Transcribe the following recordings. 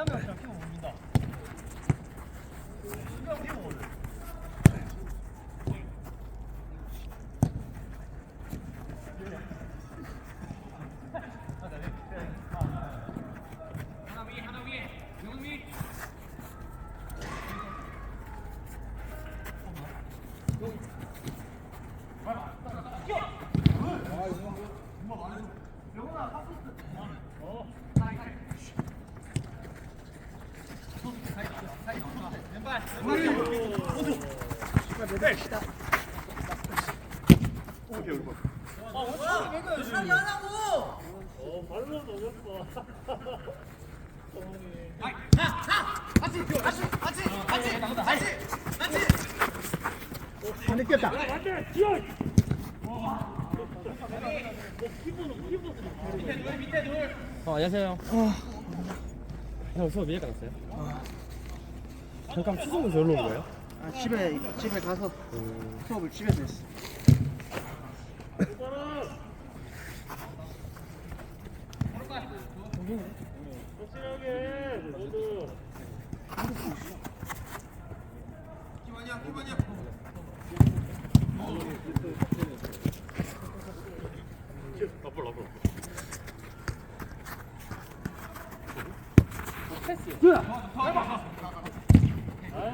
안 느꼈다. 어, 안녕하세요. 형 수업 이제 끝났어요? 잠깐 추석은 저로 온 거예요? 아, 집에 집에 가서 수업을 집에서 했어.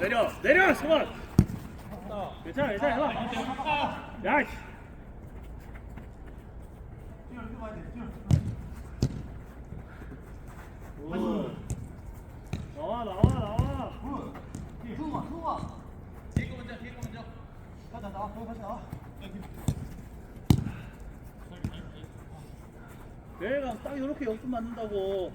내려 내려 수만 괜찮아 괜찮아 해봐 야 씨. 오. 나와 나와 나와 내가 딱 이렇게 연습 맞는다고.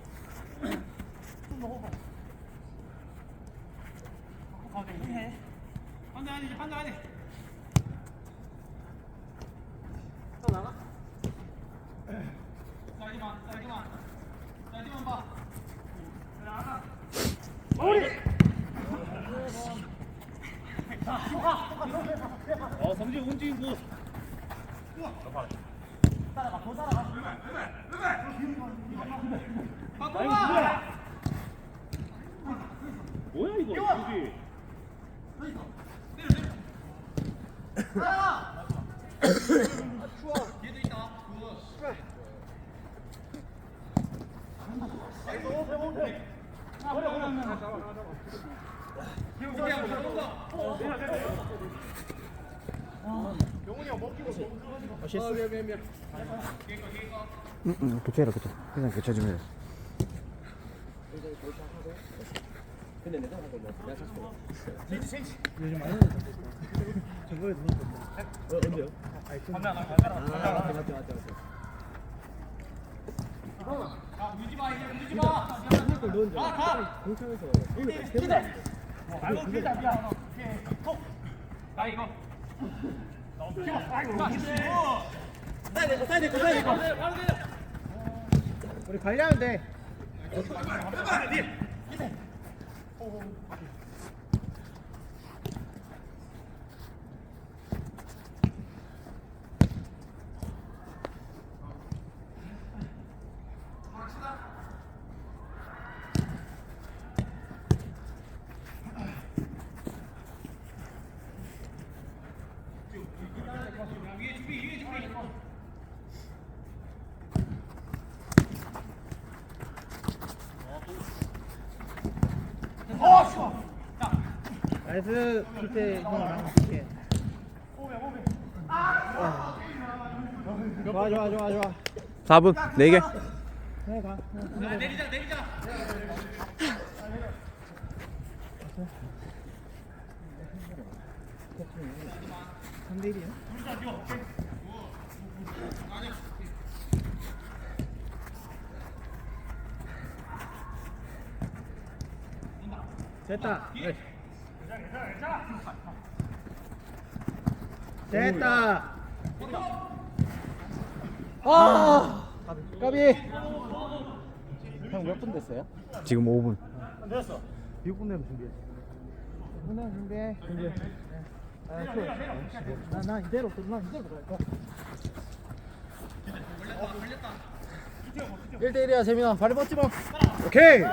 어 성진 움직이고 아니. 뭐야 뭐야 이거 여기 응, 응, 교체해라, 교체. 그냥 교체 좀 해. 근데 내가 하고 뭐 내가 찾고. 저번에 누나 건데. 어, 언제요? 아이폰. 아, 맞지 맞지 맞지 맞지. 골 넣은 적 공창에서 오늘 기대. 아이고 기다 미안 우리 관리하면 돼. 나이스 밑에 형 이렇게. 와. 좋아 좋아 좋아 좋아. 4분 4개. 해 가. 내리자 내리자 3대 1이야? 됐다. 됐다. 아, 까비. 형 몇 분 됐어요? 지금 5분. 6분 내로 준비해. 6분 내로 준비해. 준비해. 아, 나, 나 이대로, 나 이대로 갈 거야. 1대1이야, 재민아. 발을 뻗지 마. 오케이.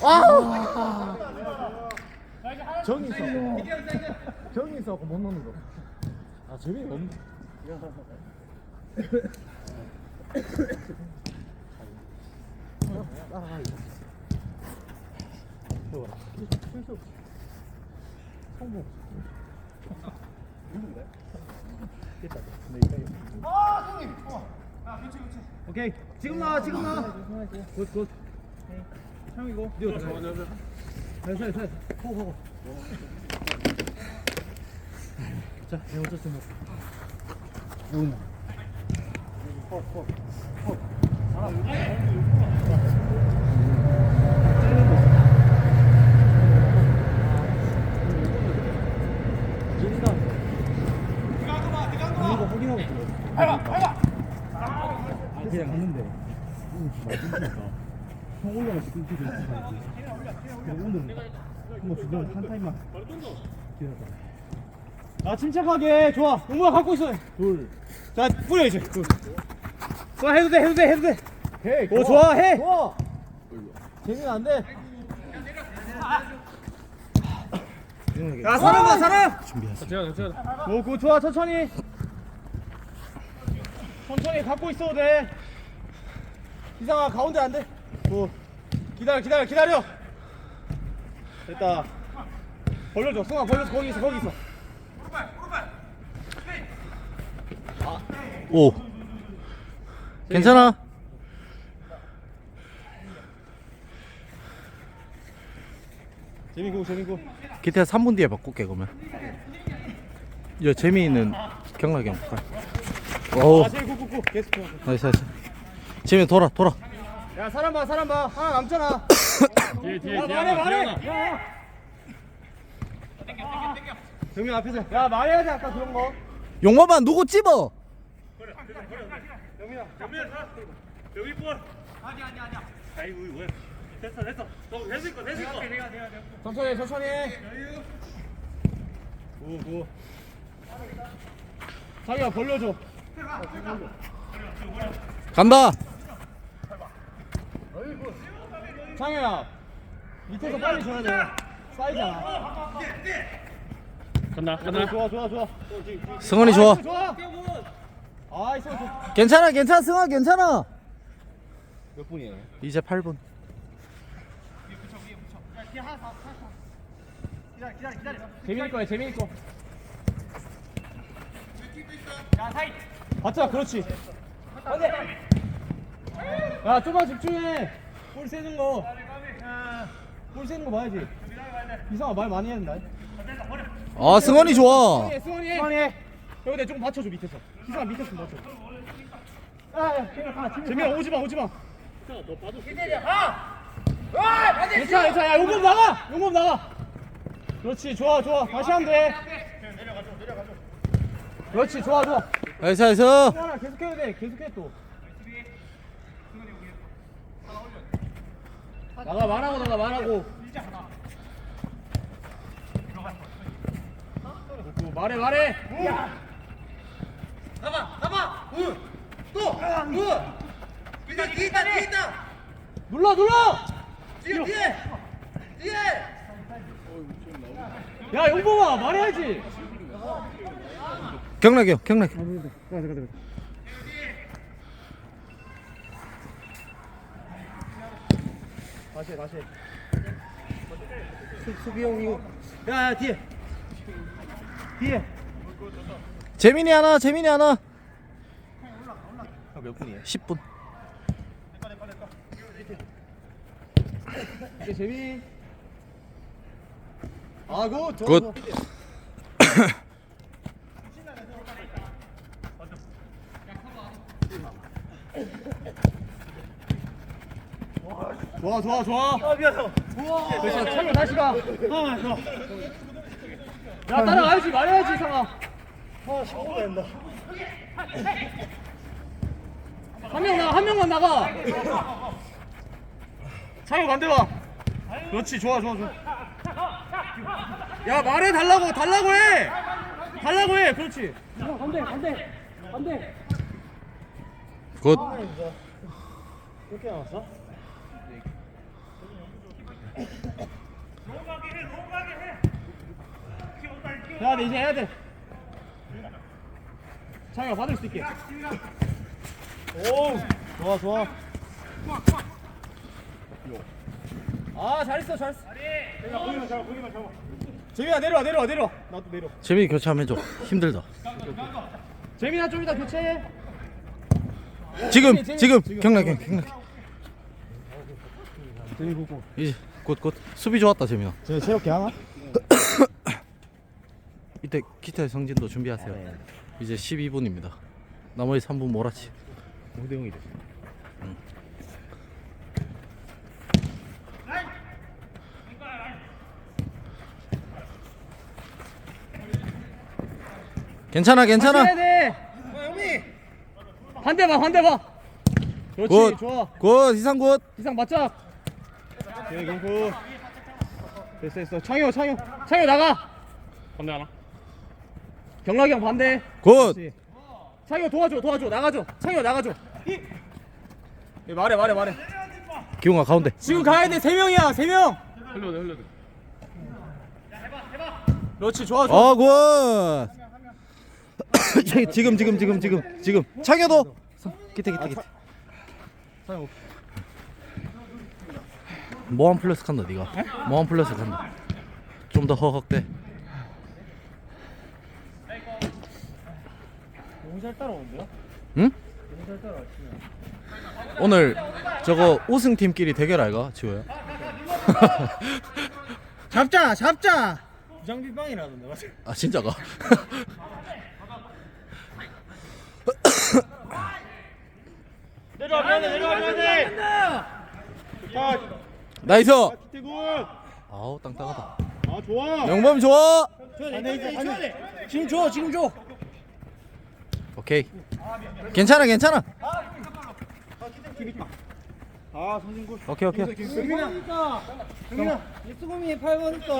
아! 정이 있어. 정이 있어. 못 넣는 거. 아, 재민이 없네. 오케이 지금 나와 지금 나와 굿 굿 형이고 니가 다 됐어 됐어 호호호 자 내가 어쩔 수 없어 응 호호호 이거 확인하고 있어. 그냥 갔는데. 형 올라가서 끊기 좀 했어야지. 그리고 오늘은 한번 주변 한 타임만 기다렸다. 아 침착하게 좋아. 용모야 갖고 있어. 둘. 자 뿌려 이제. 둘. 좋아 해도 돼 해도 돼 해도 돼. 오케이. 오 좋아 해. 좋아. 재민 안 돼. 야 사람 봐 사람. 제가 제가 오, 그 좋아 천천히. 천천히 갖고 있어도 돼. 이상아 가운데 안 돼. 오, 기다려 기다려 기다려. 됐다. 벌려줘, 승아 벌려줘 거기 있어 거기 있어. 5. 괜찮아? 재민구 재민구. 기태 3분 뒤에 바꿀게 그러면. 야 재미있는 경락이 형. 오. 아 재민 굿굿굿 계속. 굿. 나이스 나이스. 재미 돌아 돌아. 야 사람 봐 사람 봐 하나 남잖아. 뒤에 뒤에 야 말해 말해. 야. 정민 앞에서 야 말해야지 아까 그런 거. 용마마 누구 찝어? 여기 볼 아니 아니 아니야 아이고 왜 됐어 됐어 너 됐을 거 됐을 거 천천히 천천히. 오고. 자기가 벌려줘. 간다. 창현아 밑에서 빨리 줘야 돼. 쌓이잖아. 간다 간다. 좋아 좋아 좋아. 승원이 좋아. 좋아. 아이 승원 좋아 괜찮아 괜찮아 승아 괜찮아. 몇 분이에요? 이제 8분. 재민이 거야 재민이 거. 맞자 그렇지. 야 좀만 집중해 볼 세는 거볼 세는 거 봐야지. 이상아 말 많이 해야 된다. 아 승원이 좋아. 승원이 해 승원이 해. 승원이 해. 여기 내좀 받쳐줘 밑에서. 이상아 밑에서 좀 받쳐. 아, 재민아 오지마 오지마. 괜찮아 괜찮아. 야 용범 나가! 용범 나가! 그렇지 좋아 좋아. 다시 하면 돼. 그렇지 좋아 좋아. 나이스 나이스. 하나 계속 해야 돼. 계속 해 또 나가 말하고 나가 말하고. 오, 말해 말해. 나봐 나봐 또또 뒤에 뒤에 있다 뒤에 있다. 눌러 눌러! 뒤에 뒤에. 뒤에. 야 용범아 말해야지. 경락이 형 경락이. 가자 가자 가자 다시 해 다시 해 수, 수비 형 이거 야, 야 뒤에 뒤에 재민이 하나 재민이 하나. 몇 분이에요? 10분. 이제 재민 아, 굿. 좋아, 굿. 좋아, 좋아, 좋아. 아, 미안해. 좋아. 차려 다시 가. 아, 좋아. 야, 따라가야지. 말해야지, 상아. 아, 시간 된다. 한 명 나가, 한 명만 나가. 차려 반대봐. 그렇지, 좋아, 좋아, 좋아. 야, 말해 달라고, 달라고 해. 달라고 해. 그렇지. 굿. 이렇게 나왔어? 해야 돼 이제 해야 돼. 창이가 받을 수 있게. 오. 좋아 좋아. 아 잘했어 잘했어. 재민아 내려와 내려와 내려와. 나도 내려 재민이 교체 한번 해줘. 힘들다. 재민아 좀 이따 교체해. 지금 재민, 지금 지금. 경락경 경락. 재민 굿굿 이제 굿굿. 수비 좋았다 재민아. 저 체력 개하나? 이때 기타의 성진도 준비하세요. 이제 12분입니다. 나머지 3분 몰아치. 5대 0이 돼 괜찮아 괜찮아. 해야 돼 반대 봐 반대 봐 그렇지 굿. 좋아 굿 이상 굿. 이상 맞자. 네, 경구. 됐어, 됐어. 창효, 창효. 창효 나가. 반대 하나 경락이 형 반대. 굿. 그렇지. 창효 도와줘, 도와줘. 나가줘. 창효 나가줘. 예, 말해, 말해, 말해. 기웅아 가운데. 지금 가야 돼. 세 명이야, 세 명. 흘려도 흘려도 그렇지, 좋아, 좋아. 어 굿. 자, 지금 지금 지금 지금 지금 창여도. 기타 기타 기타. 창효. 모한 플러스 간다 네가. 모한 플러스 간다. 좀 더 허걱대. 너무 잘 따라오는데요? 응? 너무 잘 따라와. 오늘 저거 우승팀끼리 대결 알가 지호야? 잡자, 잡자. 부장비 빵이라던데, 맞아. 아 진짜가? 내려와, 내려와, 내려와, 내려와. 자, 나이스. 기태 굿. 아우 땅땅하다. 아, 좋아. 영범 좋아. 안돼, 안돼. 지금 줘, 지금 줘. 오케이. 괜찮아 괜찮아. 아, 굿. 오케이 오케이. 경민아, 경민아, 이수범이 8번 있다.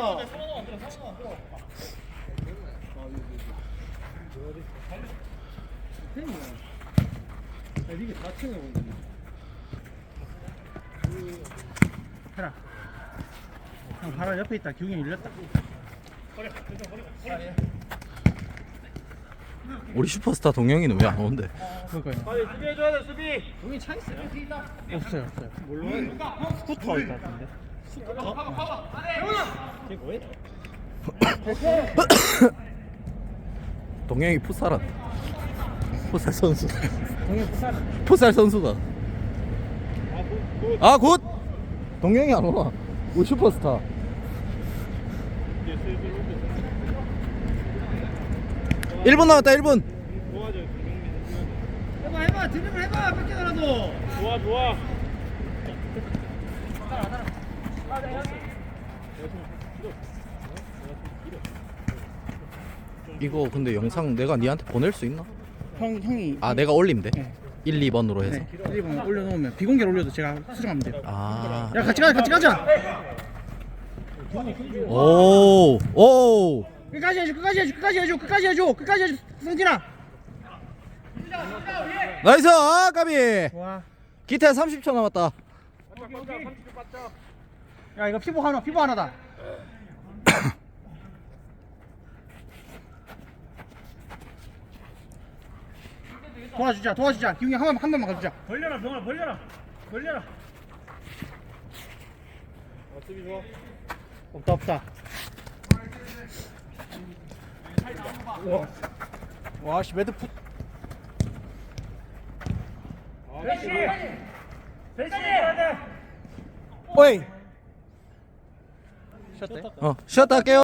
이게 다 챙겨본다. 해라. 형 바로 옆에 있다. 기웅이 밀렸다. 우리 슈퍼스타 동영이는 왜 안 오는데? 그러니까요. 빨리 수비 해줘야 돼 수비. 용이 차 있어요? 없어요 없어요. 물론 스쿠터 있다 같은데. 스쿠터? 이게 뭐야? 동영이 풋살한. 풋살 선수. 동현 부산. 풋살 선수다. 아 굿. 동영이 안 오나? 우리 슈퍼스타. 일분 남았다 1분 해봐 해봐 드리블 해봐 뺏겨라도. 좋아 좋아 이거 근데 영상 내가 니한테 보낼 수 있나? 형 형이 아 내가 올리면 돼? 네. 1, 2번으로 해서 네, 1번 올려놓으면 비공개로 올려도 제가 수정하면 돼요. 아 야 같이 가자 같이 가자. 오, 오. 끝까지 해줘 끝까지 해줘 끝까지 해줘 끝까지 해줘 끝까지 해줘 승진아. 나이스, 아, 까비. 와. 기태 30초 남았다. 야 이거 피부 하나 피부 하나다. 도와주자 도와주자. 기웅이 한, 번, 한 번만 가주자. 벌려라 병아 벌려라. 벌려라. 없다 없다. 와씨 매드풋 대시 대시 오이. 어, 쉬었다 할게요.